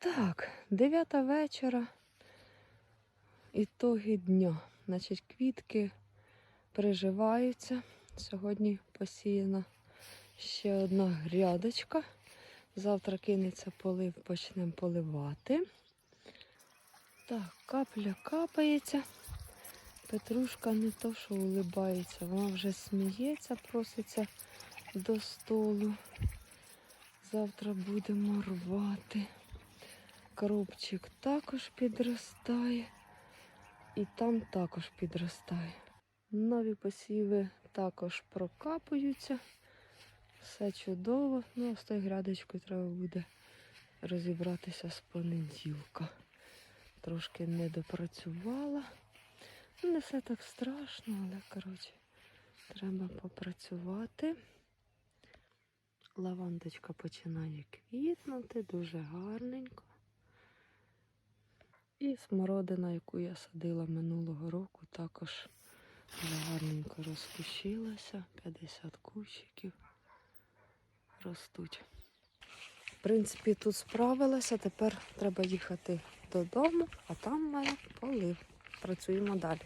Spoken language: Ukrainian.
Так, 9 вечора. Ітоги дня. Значить, квітки приживаються. Сьогодні посіяна ще одна грядочка. Завтра кинеться полив, почнемо поливати. Так, капля капається. Петрушка не то, що улибається, вона вже сміється, проситься до столу. Завтра будемо рвати. Коробчик також підростає. І там також підростає. Нові посіви також прокапуються. Все чудово. Ну, а з тою грядочкою треба буде розібратися з понеділка. Трошки не допрацювала. Ну, не все так страшно, але, коротше, треба попрацювати. Лавандочка починає квітнути, дуже гарненько. І смородина, яку я садила минулого року, також гарненько розкущилася. 50 кущиків ростуть. В принципі, тут справилася. Тепер треба їхати додому, а там мене полив. Працюємо далі.